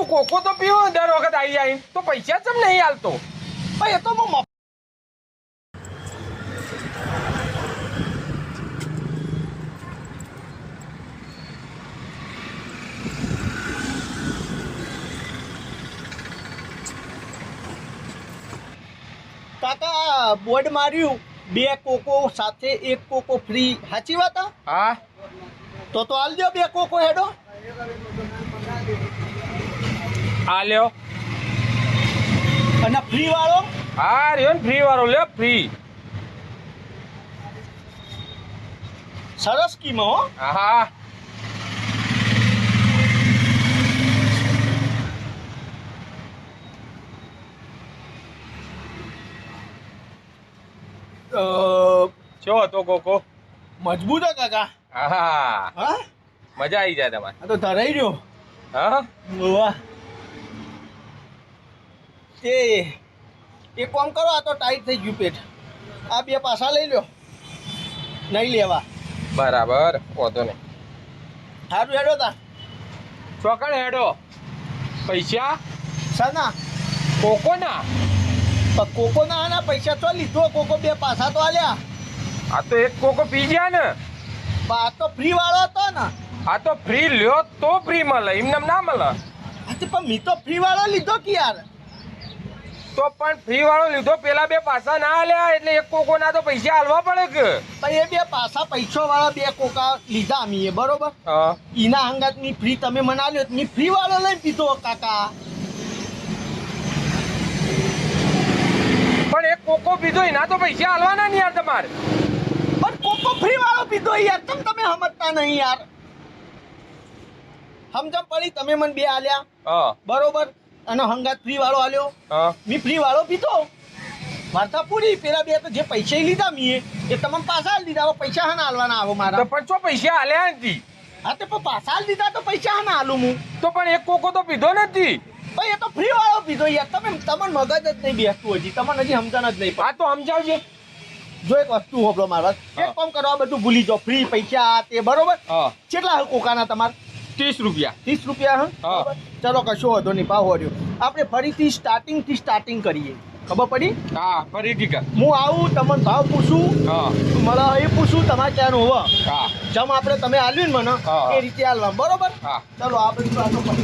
તું કોકો તો પીવો દર વખત આવી આવી તો પૈસા ચમ નહીં હાલતો ભાઈ એ તો હું મફ- કાકા બોર્ડ માર્યું. બે કોકો સાથે એક કોકો ફ્રી. સાચી વાત હા? હા. તો તો હાલ દો બે કોકો હેડો. આ લ્યો. અને ફ્રી વાળો? હા રહ્યો ને ફ્રી વાળો લ્યો ફ્રી સરસ કીમો હો. ચો હતો કોકો? મજબૂત હો કાકા. હા. મજા આવી જાય તમારે. તો ધરાઈ રહ્યો. હા? વાહ. એ એક કામ કરો આ તો ટાઈટ થઈ ગયું પેટ. આ બે પાછા લઈ લો નહીં લેવા. બરાબર વાંધો નહીં. સારું હેડો તા. ચોકડ હેડો. પૈસા? સાના કોકો ના પણ કોકો ના આના પૈસા તો લીધો કોકો બે પાછા તો આલ્યા. આ તો એક કોકો પી ગયા ને. આ તો ફ્રી વાળો હતો ને. આ તો ફ્રી લ્યો તો ફ્રી મળે એમને ના મળે. પણ મી તો ફ્રી વાળો લીધો કે યાર? તો પણ ફ્રી વાળો લીધો. પેલા બે પાસા ના આલ્યા એટલે એક કોકો ના તો પૈસા હાલવા પડે કે? પણ એ બે પાછા પૈસો વાળા બે કોકા લીધા અમે બરોબર? એના હંગાતની ફ્રી તમે મને આલ્યો તો ફ્રી વાળો લઈને પીધો કાકા. પણ એક કોકો પીધો એના તો પૈસા હાલવાના નહીં યાર તમારે. પણ કોકો ફ્રી વાળો પીધો યાર. તમ તમે સમજતા નહીં યાર? સમજમ પડી? તમે મને બે આલ્યા. હા. બરોબર? અને હંગાત ફ્રી વાળો આલ્યો મી ફ્રી વાળો પીધો વાર્તા પૂરી. પેલા બે તો જે પૈસા લીધા મીએ એ તમને પાછા લીધા દીધા. હવે પૈસા હા આલવાના આવો મારા. પણ છો પૈસા હાલ્યા નથી? હા તે પણ પાછા આલી દીધા તો પૈસા હા આલું હું. તો પણ એક કોકો તો પીધો નથી? ભાઈ એ તો ફ્રી વાળો પીધો યાર. તમે તમને મગજ જ નહીં બેસતું હજી. તમને હજી સમજણ જ નહીં આ તો સમજાવજે. જો એક વસ્તુ હોબળો મારા. એક કામ કરવા બધું ભૂલી જાઓ. ફ્રી પૈસા આ તે બરોબર? કેટલા કોકાના તમારે? ત્રીસ રૂપિયા. ત્રીસ રૂપિયા હા? હા. ચલો કશો વાંધો નહીં ભાવ હોર્યો આપણે ફરીથી સ્ટાર્ટિંગથી સ્ટાર્ટિંગ કરીએ. ખબર પડી? હા ફરી ઠીક હું આવું તમને ભાવ પૂછું હા. મને એ પૂછું તમારે ક્યાં હોવ હા. જેમ આપણે તમે આલ્યું ને મને એ રીતે આલવા બરોબર? હા. ચલો આ બધું.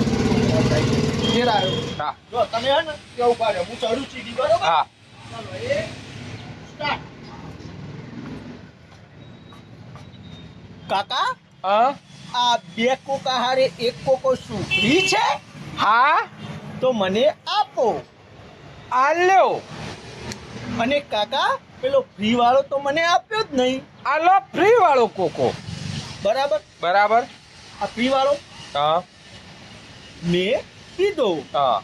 ઘેર આવ્યો. હા. જો તમે હે ને ત્યાં ઊભા રહ્યો હું ચડું સીધી બરોબર? હા. ચલો એ સ્ટાર્ટ કાકા? હા? આ બે કોકા હારે એક કોકો ફ્રી છે? હા? તો મને આપો. આ લ્યો. અને કાકા પેલો ફ્રી વાળો તો મને આપ્યો જ નહીં. આલો ફ્રી વાળો કોકો. બરાબર? બરાબર. આ ફ્રી વાળો હા. મેં કીધો. હા.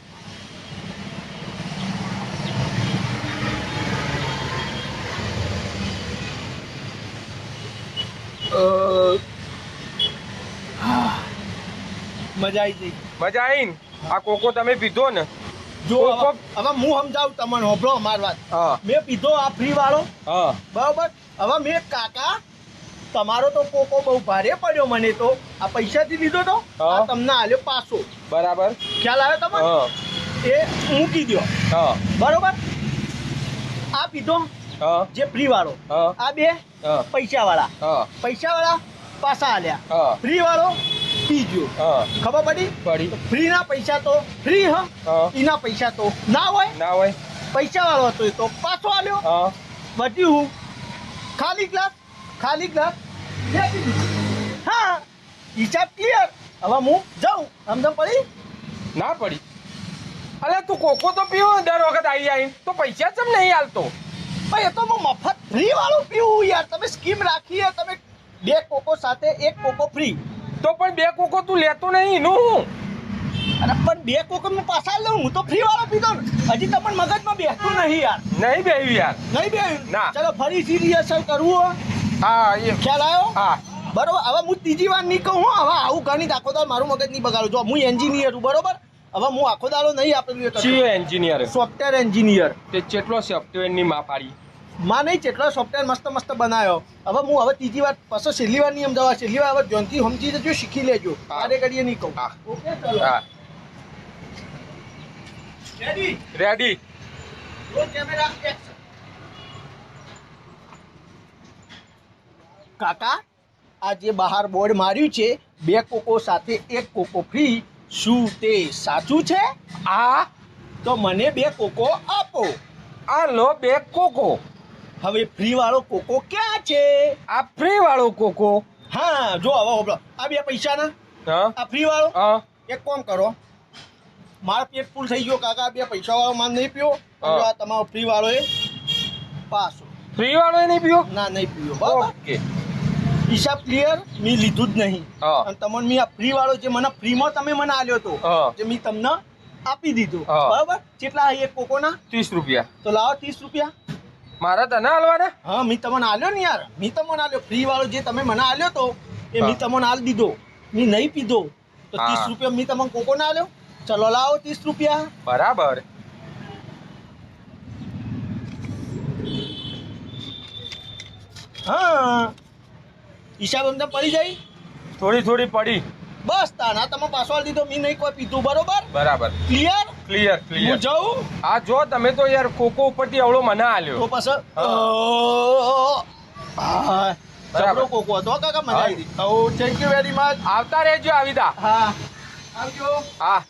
મજા આવી ગઈ. મજા આવી ને? આ કોકો તમે પીધો ને? જો હવે હું સમજાવું તમને હોભળો અમાર વાત. મેં પીધો આ ફ્રી વાળો. હા. બરાબર? હવે મેં કાકા તમારો તો કોકો બહુ ભારે પડ્યો મને તો. આ પૈસાથી લીધો તો? આ તમને આલ્યો પાછો. બરાબર. ખ્યાલ આવ્યો તમને? એ મૂકી દો હા. બરોબર? આ પીધો હા. જે ફ્રી વાળો. હા. આ બે પૈસા વાળા પૈસા વાળા પાછા આલ્યા. ફ્રી વાળો પીજો હા. ખબર પડી? પડી. ફ્રી ના પૈસા તો ફ્રી હ? એના પૈસા તો ના હોય? ના હોય. પૈસા વાળો હતો તો. પાછો આલ્યો. બધી હું. ખાલી ગ્લાસ ખાલી ગ્લાસ હા. હિસાબ ક્લિયર હવે હું જાઉં. સમજણ પડી? ના પડી. અરે તું કોકો તો પીવો? દર વખત આવી આવી તો પૈસા ચમ નહીં હાલતો ભાઈ એ તો હું મફત ફ્રી વાળું પીવું યાર. તમે સ્કીમ રાખી તમે બે કોકો સાથે એક કોકો ફ્રી તો પણ બે કોકો તું લેતો નહીં એનું હું અરે પણ બે કોકો હું પાછા લઉં હું તો ફ્રી વાળો પીધો હજી હજી પણ મગજમાં બેસતું નહીં યાર. નહીં બેહ્યું યાર. નહીં બેહ્યું? ના. ચલો ફરીથી રિહર્સલ કરવું હા. એ ખ્યાલ આવ્યો? હા. બરોબર હવે હું ત્રીજી વાર નહીં કહું હું. હવે આવું ઘણી આખો દાળ મારું મગજ નહીં બગાડું. જો હું એન્જિનિયર છું બરોબર? હવે હું આખો દાડો નહીં આપેલું છીએ એન્જિનિયર સોફ્ટવેર એન્જિનિયર તે કેટલો સોફ્ટવેરની માં પાડી માં નહીં જેટલો સોફ્ટવેર મસ્ત મસ્ત બનાવ્યો. હવે હું હવે ત્રીજી વાર પાછો છેલ્લી વાર નહીં સમજાવવા છેલ્લી વાર હવે જોનથી સમજી જજો શીખી લેજો. આરે કરીએ નહીં કહું. ઓકે ચલો. હા. રેડી રેડી કેમેરા કાકા આ જે બહાર બોર્ડ માર્યું છે બે કોકો સાથે એક કોકો ફ્રી શું તે સાચું છે? આ તો મને બે કોકો આપો. આ લો બે કોકો. હવે ફ્રી વાળો કોકો ક્યાં છે? આ ફ્રી વાળો કોકો? હા જો હવે હોબળો આ બે પૈસાના? ના આ ફ્રી વાળો હા. એક કોમ કરો. મારો પેટ ફૂલ થઈ ગયો કાકા બે પૈસા વાળો માન નહીં પીવો. આ તમારો ફ્રી વાળો એ પાસો ફ્રી વાળો એ નહીં પીવો? ના નહીં પીવો બરાબર? કે હિસાબ ક્લિયર મેં લીધું જ નહીં. અને તમને મેં આ ફ્રી વાળો જે મને ફ્રીમાં તમે મને આલ્યો હતો જે મેં તમને આપી દીધું. બરાબર? કેટલા એક કોકોના? ત્રીસ રૂપિયા. તો લાવો ત્રીસ રૂપિયા. મારા તને હાલવાના? હા મી તમને આલ્યો ને યાર. મી તમને આલ્યો ફ્રી વાળો જે તમે મને આલ્યો તો એ મી તમને આલ દીધો. મી નહીં પીધો. તો. ત્રીસ રૂપિયા મી તમને કોકો ના આલ્યો ચલો લાવો ત્રીસ રૂપિયા. બરાબર. હા. હિસાબ અમને પડી જાય? થોડી થોડી પડી. બસ તાના તમે પાછો દીધો. મેં નહીં કોઈ પીધું. બરોબર? બરાબર. ક્લિયર ક્લિયર હું ક્લિયર જાઉં? આ જો તમે તો યાર કોકો ઉપરથી અવળો મને આલ્યો. તો પાછો જબરો કોકો હતો કાકા મજા આવી ઓ થેન્ક યુ વેરી મચ આવતા રહેજો આવીદા હા. આવજો. હા.